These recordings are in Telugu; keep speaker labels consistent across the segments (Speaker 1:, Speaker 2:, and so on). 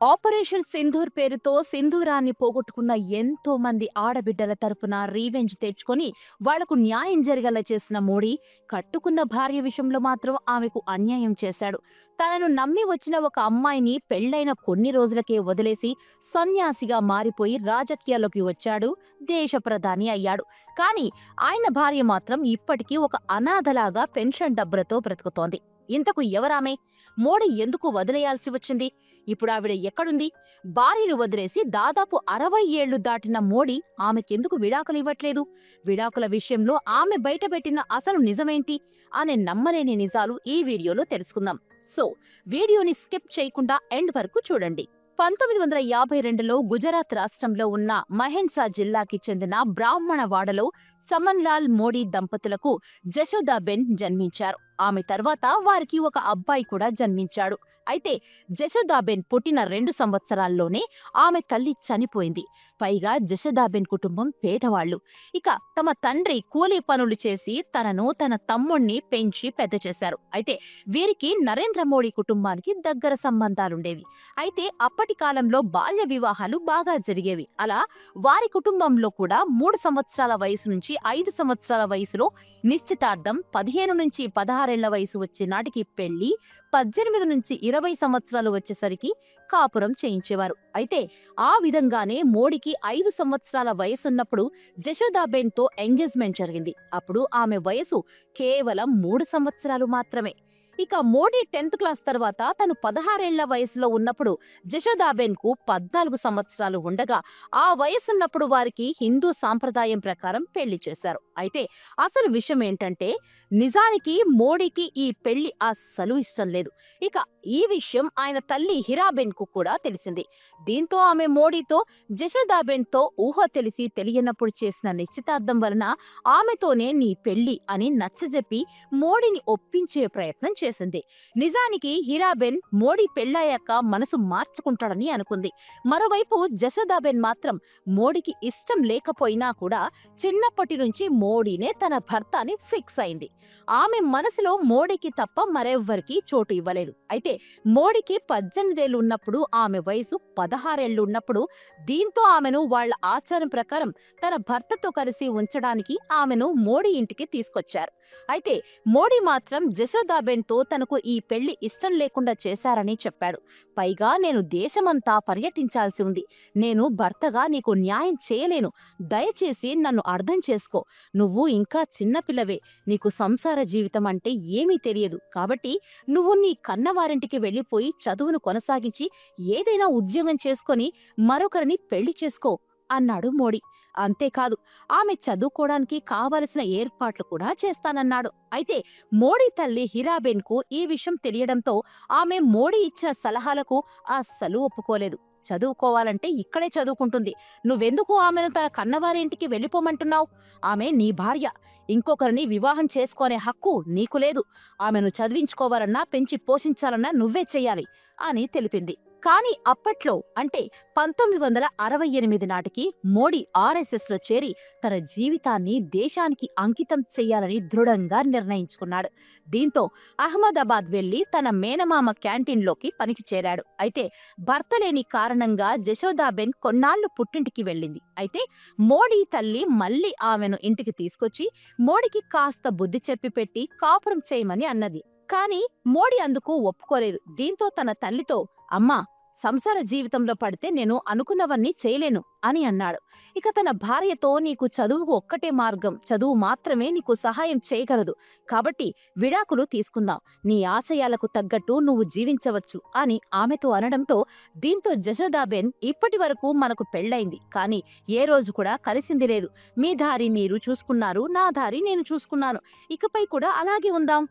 Speaker 1: ఆపరేషన్ సింధూర్ పేరుతో సింధూరాన్ని పోగొట్టుకున్న ఎంతో మంది ఆడబిడ్డల తరపున రీవెంజ్ తెచ్చుకొని వాళ్ళకు న్యాయం జరిగేలా చేసిన మోడీ కట్టుకున్న భార్య విషయంలో మాత్రం ఆమెకు అన్యాయం చేశాడు. తనను నమ్మి వచ్చిన ఒక అమ్మాయిని పెళ్ళైన కొన్ని రోజులకే వదిలేసి సన్యాసిగా మారిపోయి రాజకీయాల్లోకి వచ్చాడు దేశ ప్రధాని అయ్యాడు. కానీ ఆయన భార్య మాత్రం ఇప్పటికీ ఒక అనాథలాగా పెన్షన్ డబ్బులతో బ్రతుకుతోంది. ఇంతకు ఎవరామే? మోడీ ఎందుకు వదిలేయాల్సి వచ్చింది? ఇప్పుడు ఆవిడ ఎక్కడుంది? భార్యను వదిలేసి దాదాపు అరవై ఏళ్ళు దాటిన మోడీ ఆమెకెందుకు విడాకులు ఇవ్వట్లేదు? విడాకుల విషయంలో ఆమె బయటపెట్టిన అసలు నిజమేంటి? అనే నమ్మలేని నిజాలు ఈ వీడియోలో తెలుసుకుందాం. సో వీడియోని స్కిప్ చేయకుండా ఎండ్ వరకు చూడండి. పంతొమ్మిది వందల యాభై రెండులో గుజరాత్ రాష్ట్రంలో ఉన్న మహెన్సా జిల్లాకి చెందిన బ్రాహ్మణ వాడలో చమన్లాల్ మోడీ దంపతులకు జశోదాబెన్ జన్మించారు. ఆమె తర్వాత వారికి ఒక అబ్బాయి కూడా జన్మించాడు. అయితే జశోదాబెన్ పుట్టిన రెండు సంవత్సరాల్లోనే ఆమె తల్లి చనిపోయింది. పైగా జశోదాబెన్ కుటుంబం పేదవాళ్ళు ఇక తమ తండ్రి కూలీ పనులు చేసి తనను తన తమ్ముణ్ణి పెంచి పెద్ద చేశారు. అయితే వీరికి నరేంద్ర మోడీ కుటుంబానికి దగ్గర సంబంధాలుండేవి. అయితే అప్పటి కాలంలో బాల్య వివాహాలు బాగా జరిగేవి. అలా వారి కుటుంబంలో కూడా మూడు సంవత్సరాల వయసు నుంచి ఐదు సంవత్సరాల వయసులో నిశ్చితార్థం పదిహేను నుంచి పదహారు పదహారేళ్ళ వయసు వచ్చే నాటికి పెళ్ళి పద్దెనిమిది నుంచి ఇరవై సంవత్సరాలు వచ్చేసరికి కాపురం చేయించేవారు. అయితే ఆ విధంగానే మోడీకి ఐదు సంవత్సరాల వయసున్నప్పుడు జశోదాబేన్తో ఎంగేజ్మెంట్ జరిగింది. అప్పుడు ఆమె వయసు కేవలం మూడు సంవత్సరాలు మాత్రమే. ఇక మోడీ టెన్త్ క్లాస్ తర్వాత తను పదహారేళ్ళ వయసులో ఉన్నప్పుడు జశోదాబెన్కు పద్నాలుగు సంవత్సరాలు ఉండగా ఆ వయసున్నప్పుడు వారికి హిందూ సాంప్రదాయం ప్రకారం పెళ్ళి చేశారు. అయితే అసలు విషయం ఏంటంటే నిజానికి మోడీకి ఈ పెళ్ళి అస్సలు ఇష్టం లేదు. ఇక ఈ విషయం ఆయన తల్లి హిరాబెన్కు కూడా తెలిసింది. దీంతో ఆమె మోడీతో జశోదాబెన్తో ఊహ తెలిసి తెలియనప్పుడు చేసిన నిశ్చితార్థం వలన ఆమెతోనే నీ పెళ్ళి అని నచ్చజెప్పి మోడీని ఒప్పించే ప్రయత్నం చేసింది. నిజానికి హీరాబెన్ మోడీ పెళ్ళాయాక మనసు మార్చుకుంటాడని అనుకుంది. మరోవైపు జశోదాబెన్ మాత్రం మోడీకి ఇష్టం లేకపోయినా కూడా చిన్నప్పటి నుంచి మోడీనే తన భర్త అని ఫిక్స్ అయింది. ఆమె మనసులో మోడీకి తప్ప మరెవ్వరికి చోటు ఇవ్వలేదు. అయితే మోడీకి పద్దెనిమిదేళ్ళు ఉన్నప్పుడు ఆమె వయసు పదహారేళ్ళు ఉన్నప్పుడు దీంతో ఆమెను వాళ్ళ ఆచారం ప్రకారం తన భర్తతో కలిసి ఉంచడానికి ఆమెను మోడీ ఇంటికి తీసుకొచ్చారు. అయితే మోడీ మాత్రం జశోదాబెన్తో తనకు ఈ పెళ్ళి ఇష్టం లేకుండా చేశారని చెప్పాడు. పైగా నేను దేశమంతా పర్యటించాల్సి ఉంది. నేను భర్తగా నీకు న్యాయం చేయలేను. దయచేసి నన్ను అర్థం చేసుకో. నువ్వు ఇంకా చిన్నపిల్లవే నీకు సంసార జీవితం అంటే ఏమీ తెలియదు. కాబట్టి నువ్వు నీ కన్నవారింటికి వెళ్ళిపోయి చదువును కొనసాగించి ఏదైనా ఉద్యోగం చేసుకొని మరొకరిని పెళ్ళి చేసుకో అన్నాడు మోడీ. అంతేకాదు ఆమె చదువుకోవడానికి కావలసిన ఏర్పాట్లు కూడా చేస్తానన్నాడు. అయితే మోడీ తల్లి హీరాబెన్కు ఈ విషయం తెలియడంతో ఆమె మోడీ ఇచ్చిన సలహాలకు అస్సలు ఒప్పుకోలేదు. చదువుకోవాలంటే ఇక్కడే చదువుకుంటుంది. నువ్వెందుకు ఆమెను తన కన్నవారి ఇంటికి వెళ్ళిపోమంటున్నావు? ఆమె నీ భార్య. ఇంకొకరిని వివాహం చేసుకునే హక్కు నీకు లేదు. ఆమెను చదివించుకోవాలన్నా పెంచి పోషించాలన్నా నువ్వే చెయ్యాలి అని తెలిపింది. కానీ అప్పట్లో అంటే పంతొమ్మిది వందల అరవై ఎనిమిది నాటికి మోడీ ఆర్ఎస్ఎస్లో చేరి తన జీవితాన్ని దేశానికి అంకితం చేయాలని దృఢంగా నిర్ణయించుకున్నాడు. దీంతో అహ్మదాబాద్ వెళ్ళి తన మేనమామ క్యాంటీన్లోకి పనికి చేరాడు. అయితే భర్త లేని కారణంగా జశోదాబెన్ కొన్నాళ్ళు పుట్టింటికి వెళ్ళింది. అయితే మోడీ తల్లి మళ్ళీ ఆమెను ఇంటికి తీసుకొచ్చి మోడీకి కాస్త బుద్ధి చెప్పి పెట్టి కాపురం చేయమని అన్నది. కానీ మోడీ అందుకు ఒప్పుకోలేదు. దీంతో తన తల్లితో అమ్మా సంసార జీవితంలో పడితే నేను అనుకున్నవన్నీ చేయలేను అని అన్నాడు. ఇక తన భార్యతో నీకు చదువు ఒక్కటే మార్గం. చదువు మాత్రమే నీకు సహాయం చేయగలదు. కాబట్టి విడాకులు తీసుకుందాం. నీ ఆశయాలకు తగ్గట్టు నువ్వు జీవించవచ్చు అని ఆమెతో అనడంతో దీంతో జశోదాబెన్ ఇప్పటి వరకు మనకు పెళ్ళైంది కానీ ఏ రోజు కూడా కలిసింది లేదు. మీ దారి మీరు చూసుకున్నారు నా దారి నేను చూసుకున్నాను. ఇకపై కూడా అలాగే ఉందాం.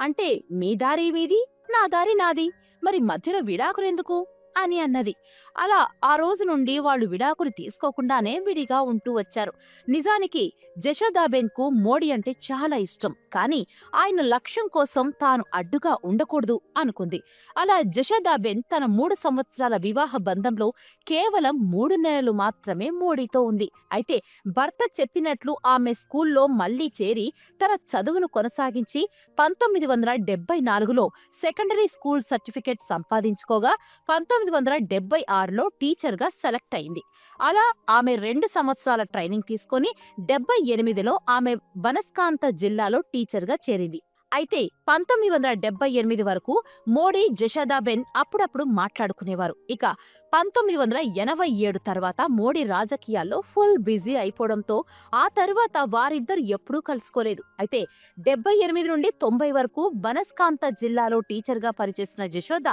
Speaker 1: అంటే మీ దారి మీది నా దారి నాది. మరి మధ్యలో విడాకులెందుకు అని అన్నది. అలా ఆ రోజు నుండి వాళ్ళు విడాకులు తీసుకోకుండానే విడిగా ఉంటూ వచ్చారు. నిజానికి జశోదాబెన్కు మోడీ అంటే చాలా ఇష్టం. కానీ ఆయన లక్ష్యం కోసం తాను అడ్డుగా ఉండకూడదు అనుకుంది. అలా జశోదాబెన్ తన మూడు సంవత్సరాల వివాహ బంధంలో కేవలం మూడు నెలలు మాత్రమే మోడీతో ఉంది. అయితే భర్త చెప్పినట్లు ఆమె స్కూల్లో మళ్ళీ చేరి తన చదువును కొనసాగించి పంతొమ్మిది వందల డెబ్బై నాలుగులో సెకండరీ స్కూల్ సర్టిఫికెట్ సంపాదించుకోగా పంతొమ్మిది వందల డెబ్బై ఆరులో టీచర్గా సెలెక్ట్ అయింది. అలా ఆమె రెండు సంవత్సరాల ట్రైనింగ్ తీసుకొని డెబ్బై ఎనిమిదిలో ఆమె బనస్కాంత జిల్లాలో టీచర్గా చేరింది. అయితే పంతొమ్మిది వందల డెబ్బై ఎనిమిది వరకు మోడీ జషాదాబెన్ అప్పుడప్పుడు మాట్లాడుకునేవారు. ఇక పంతొమ్మిది వందల ఎనభై ఏడు తర్వాత మోడీ రాజకీయాల్లో ఫుల్ బిజీ అయిపోవడంతో ఆ తర్వాత వారిద్దరు ఎప్పుడూ కలుసుకోలేదు. అయితే డెబ్బై ఎనిమిది నుండి తొంభై వరకు బనస్కాంత జిల్లాలో టీచర్గా పనిచేసిన జశోద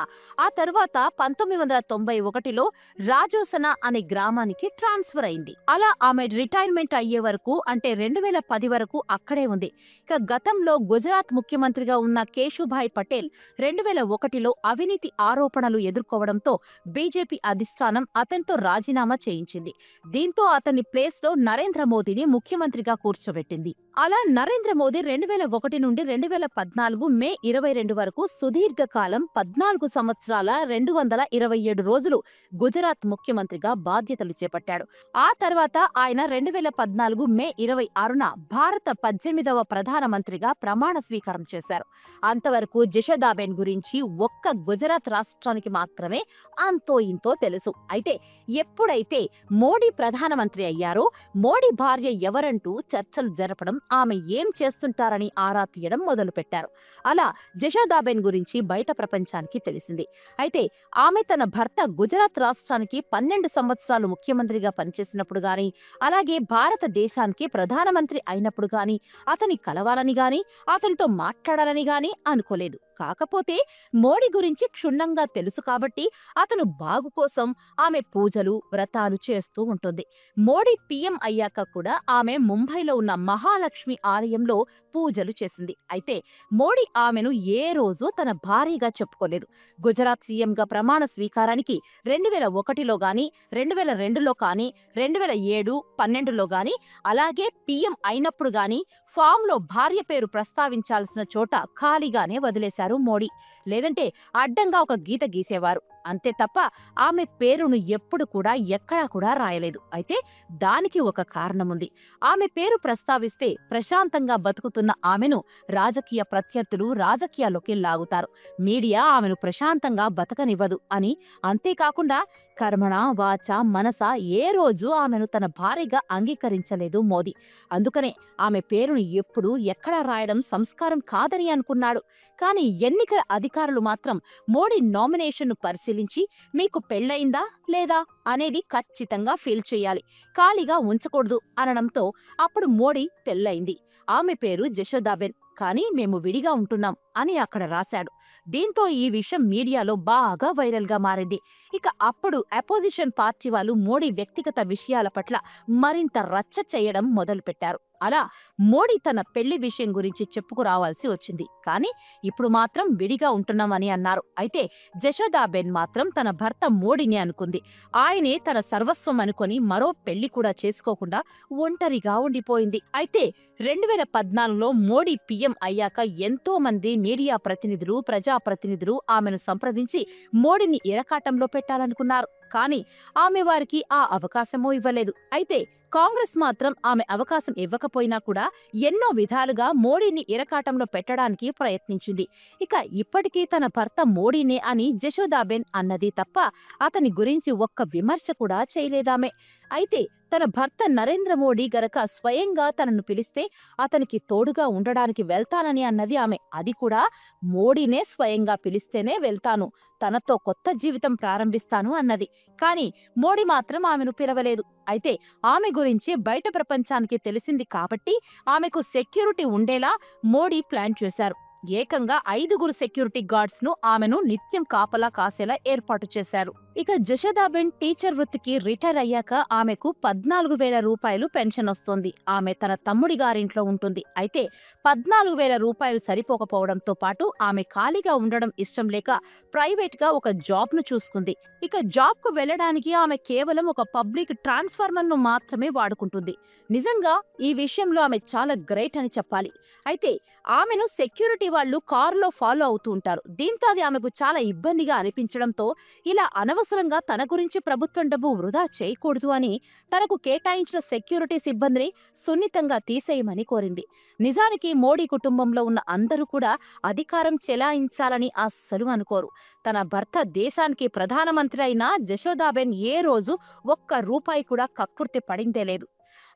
Speaker 1: ఆ తర్వాత పంతొమ్మిది వందల తొంభై ఒకటిలో రాజోసన అనే గ్రామానికి ట్రాన్స్ఫర్ అయింది. అలా ఆమె రిటైర్మెంట్ అయ్యే వరకు అంటే రెండు వేల పది వరకు అక్కడే ఉంది. ఇక గతంలో గుజరాత్ ముఖ్యమంత్రిగా ఉన్న కేశుభాయ్ పటేల్ రెండు వేల ఒకటిలో అవినీతి ఆరోపణలు ఎదుర్కోవడంతో బీజేపీ అధిష్టానం అతనితో రాజీనామా చేయించింది. దీంతో అతని ప్లేస్లో నరేంద్ర మోదీని ముఖ్యమంత్రిగా కూర్చోబెట్టింది. అలా నరేంద్ర మోదీ రెండు వేల ఒకటి నుండి రెండు వేల పద్నాలుగు మే ఇరవై రెండు వరకు సుదీర్ఘ కాలం పద్నాలుగు సంవత్సరాల రెండు వందల ఇరవై ఏడు రోజులు గుజరాత్ ముఖ్యమంత్రిగా బాధ్యతలు చేపట్టాడు. ఆ తర్వాత ఆయన రెండు వేల పద్నాలుగు మే ఇరవై ఆరున భారత పద్దెనిమిదవ ప్రధానమంత్రిగా ప్రమాణ స్వీకారం చేశారు. అంతవరకు జషదాబెన్ గురించి ఒక్క గుజరాత్ రాష్ట్రానికి మాత్రమే అంతో ఇంతో తెలుసు. అయితే ఎప్పుడైతే మోడీ ప్రధానమంత్రి అయ్యారో మోడీ భార్య ఎవరంటూ చర్చలు జరపడం ఆమె ఏం చేస్తుంటారని ఆరా తీయడం మొదలుపెట్టారు. అలా జషోదాబెన్ గురించి బయట ప్రపంచానికి తెలిసింది. అయితే ఆమె తన భర్త గుజరాత్ రాష్ట్రానికి పన్నెండు సంవత్సరాలు ముఖ్యమంత్రిగా పనిచేసినప్పుడు గాని అలాగే భారతదేశానికి ప్రధానమంత్రి అయినప్పుడు గాని అతని కలవాలని గాని అతనితో మాట్లాడాలని గాని అనుకోలేదు. కాకపోతే మోడీ గురించి క్షుణ్ణంగా తెలుసు కాబట్టి అతను బాగు కోసం ఆమె పూజలు వ్రతాలు చేస్తూ ఉంటుంది. మోడీ పీఎం అయ్యాక కూడా ఆమె ముంబైలో ఉన్న మహాలక్ష్మి ఆలయంలో పూజలు చేసింది. అయితే మోడీ ఆమెను ఏ రోజు తన భార్యగా చెప్పుకోలేదు. గుజరాత్ సీఎంగా ప్రమాణ స్వీకారానికి రెండు వేల ఒకటిలో కానీ రెండు వేల రెండులో కానీ రెండు వేల ఏడు పన్నెండులో కానీ అలాగే పీఎం అయినప్పుడు కానీ ఫామ్లో భార్య పేరు ప్రస్తావించాల్సిన చోట ఖాళీగానే వదిలేశారు మోడీ. లేదంటే అడ్డంగా ఒక గీత గీసేవారు. అంతే తప్ప ఆమె పేరును ఎప్పుడు కూడా ఎక్కడా కూడా రాయలేదు. అయితే దానికి ఒక కారణం ఉంది ఆమె పేరు ప్రస్తావిస్తే ప్రశాంతంగా బతుకుతున్న ఆమెను రాజకీయ ప్రత్యర్థులు రాజకీయాల్లోకి లాగుతారు. మీడియా ఆమెను ప్రశాంతంగా బతకనివ్వదు అని అంతేకాకుండా కర్మణ వాచ మనస ఏ రోజు ఆమెను తన భార్యగా అంగీకరించలేదు మోదీ. అందుకనే ఆమె పేరును ఎప్పుడు ఎక్కడా రాయడం సంస్కారం కాదని అనుకున్నాడు. కానీ ఎన్నికల అధికారులు మాత్రం మోడీ నామినేషన్ను పరిశీలించి మీకు పెళ్ళయిందా లేదా అనేది ఖచ్చితంగా ఫీల్ చేయాలి. ఖాళీగా ఉంచకూడదు అనడంతో అప్పుడు మోడీ పెళ్ళయింది. ఆమె పేరు జశోదాబెన్. కానీ మేము విడిగా ఉంటున్నాం అని అక్కడ రాశాడు. దీంతో ఈ విషయం మీడియాలో బాగా వైరల్గా మారింది. ఇక అప్పుడు అపోజిషన్ పార్టీ వాళ్ళు మోడీ వ్యక్తిగత విషయాల పట్ల మరింత రచ్చ చేయడం మొదలుపెట్టారు. అలా మోడీ తన పెళ్ళి విషయం గురించి చెప్పుకురావాల్సి వచ్చింది. కానీ ఇప్పుడు మాత్రం విడిగా ఉంటున్నామని అన్నారు. అయితే జశోదాబెన్ మాత్రం తన భర్త మోడీని అనుకుంది. ఆయనే తన సర్వస్వం అనుకొని మరో పెళ్ళి కూడా చేసుకోకుండా ఒంటరిగా ఉండిపోయింది. అయితే రెండు వేల పద్నాలుగులో మోడీ పీఎం అయ్యాక ఎంతో మంది మీడియా ప్రతినిధులు ప్రజాప్రతినిధులు ఆమెను సంప్రదించి మోడీని ఇరకాటంలో పెట్టాలనుకున్నారు. కానీ ఆమె వారికి ఆ అవకాశమూ ఇవ్వలేదు. అయితే కాంగ్రెస్ మాత్రం ఆమె అవకాశం ఇవ్వకపోయినా కూడా ఎన్నో విధాలుగా మోడీని ఇరకాటంలో పెట్టడానికి ప్రయత్నించింది. ఇక ఇప్పటికీ తన భర్త మోడీనే అని జశోదాబెన్ అన్నది తప్ప అతని గురించి ఒక్క విమర్శ కూడా చేయలేదామె. అయితే తన భర్త నరేంద్ర మోడీ గనక స్వయంగా తనను పిలిస్తే అతనికి తోడుగా ఉండడానికి వెళ్తానని అన్నది ఆమె. అది కూడా మోడీనే స్వయంగా పిలిస్తేనే వెళ్తాను. తనతో కొత్త జీవితం ప్రారంభిస్తాను అన్నది. కానీ మోడీ మాత్రం ఆమెను పిలవలేదు. అయితే ఆమె గురించి బయట ప్రపంచానికి తెలిసింది కాబట్టి ఆమెకు సెక్యూరిటీ ఉండేలా మోడీ ప్లాన్ చేశారు. ఏకంగా ఐదుగురు సెక్యూరిటీ గార్డ్స్ను ఆమెను నిత్యం కాపలా కాసేలా ఏర్పాటు చేశారు. ఇక జషదాబెన్ టీచర్ వృత్తికి రిటైర్ అయ్యాక ఆమెకు పద్నాలుగు వేల రూపాయలు పెన్షన్ వస్తుంది. ఆమె తన తమ్ముడి గారింట్లో ఉంటుంది. అయితే పద్నాలుగు వేల రూపాయలు సరిపోకపోవడంతో పాటు ఆమె ఖాళీగా ఉండడం ఇష్టం లేక ప్రైవేట్గా ఒక జాబ్ను చూసుకుంది. ఇక జాబ్కు వెళ్ళడానికి ఆమె కేవలం ఒక పబ్లిక్ ట్రాన్స్ఫార్మర్ను మాత్రమే వాడుకుంటుంది. నిజంగా ఈ విషయంలో ఆమె చాలా గ్రేట్ అని చెప్పాలి. అయితే ఆమెను సెక్యూరిటీ వాళ్ళు కారులో ఫాలో అవుతూ ఉంటారు. దీంతో అది ఆమెకు చాలా ఇబ్బందిగా అనిపించడంతో ఇలా అనవసరంగా తన గురించి ప్రభుత్వం డబ్బు వృధా చేయకూడదు అని తనకు కేటాయించిన సెక్యూరిటీ సిబ్బందిని సున్నితంగా తీసేయమని కోరింది. నిజానికి మోడీ కుటుంబంలో ఉన్న అందరూ కూడా అధికారం చెలాయించాలని అస్సలు అనుకోరు. తన భర్త దేశానికి ప్రధానమంత్రి అయిన జశోదాబెన్ ఏ రోజు ఒక్క రూపాయి కూడా కక్కుర్తి పడిందే లేదు.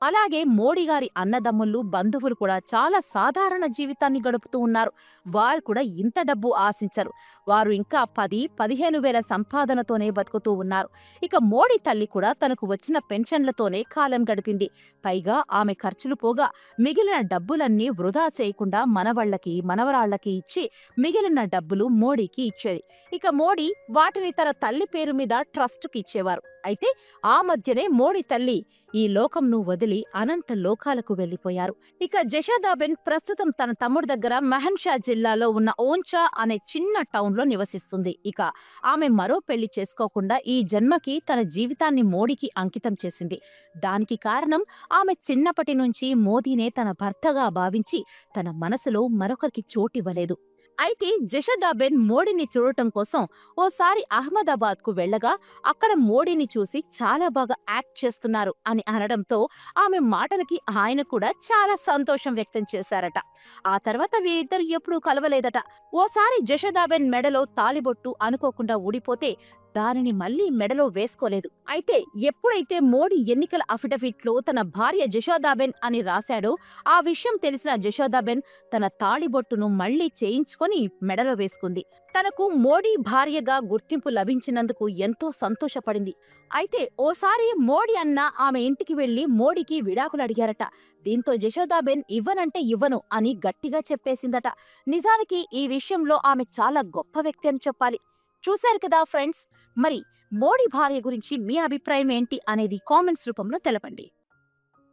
Speaker 1: అలాగే మోడీ గారి అన్నదమ్ముళ్ళు బంధువులు కూడా చాలా సాధారణ జీవితాన్ని గడుపుతూ ఉన్నారు. వారు కూడా ఇంత డబ్బు ఆశించరు. వారు ఇంకా పది పదిహేను వేల సంపాదనతోనే బతుకుతూ ఉన్నారు. ఇక మోడీ తల్లి కూడా తనకు వచ్చిన పెన్షన్లతోనే కాలం గడిపింది. పైగా ఆమె ఖర్చులు పోగా మిగిలిన డబ్బులన్నీ వృధా చేయకుండా మనవళ్ళకి మనవరాళ్ళకి ఇచ్చి మిగిలిన డబ్బులు మోడీకి ఇచ్చేది. ఇక మోడీ వాటిని తన తల్లి పేరు మీద ట్రస్ట్కి ఇచ్చేవారు. అయితే ఆ మధ్యనే మోడీ తల్లి ఈ లోకంను వదిలి అనంత లోకాలకు వెళ్ళిపోయారు ఇక జషాదాబెన్ ప్రస్తుతం తన తమ్ముడు దగ్గర మెహన్షా జిల్లాలో ఉన్న ఓన్చా అనే చిన్న టౌన్లో నివసిస్తుంది. ఇక ఆమె మరో పెళ్ళి చేసుకోకుండా ఈ జన్మకి తన జీవితాన్ని మోడీకి అంకితం చేసింది. దానికి కారణం ఆమె చిన్నప్పటి నుంచి మోదీనే తన భర్తగా భావించి తన మనసులో మరొకరికి చోటివ్వలేదు. అయితే జషదాబెన్ మోడీని చూడటం కోసం ఓసారి అహ్మదాబాద్కు వెళ్ళగా అక్కడ మోడీని చూసి చాలా బాగా యాక్ట్ చేస్తున్నారు అని అనడంతో ఆమె మాటలకి ఆయన కూడా చాలా సంతోషం వ్యక్తం చేశారట. ఆ తర్వాత వీరిద్దరు ఎప్పుడూ కలవలేదట. ఓసారి జషదాబెన్ మెడలో తాలిబొట్టు అనుకోకుండా ఊడిపోతే దానిని మళ్ళీ మెడలో వేసుకోలేదు. అయితే ఎప్పుడైతే మోడీ ఎన్నికల అఫిడవిట్లో తన భార్య జశోదాబెన్ అని రాశాడో ఆ విషయం తెలిసిన జశోదాబెన్ తన తాళిబొట్టును మళ్ళీ చేయించుకొని మెడలో వేసుకుంది. తనకు మోడీ భార్యగా గుర్తింపు లభించినందుకు ఎంతో సంతోషపడింది. అయితే ఓసారి మోడీ అన్న ఆమె ఇంటికి వెళ్ళి మోడీకి విడాకులు అడిగారట. దీంతో జశోదాబెన్ ఇవ్వనంటే ఇవ్వను అని గట్టిగా చెప్పేసిందట. నిజానికి ఈ విషయంలో ఆమె చాలా గొప్ప వ్యక్తి అని చెప్పాలి. చూశారు కదా ఫ్రెండ్స్? మరి మోడీ భార్య గురించి మీ అభిప్రాయం ఏంటి అనేది కామెంట్స్ రూపంలో తెలపండి.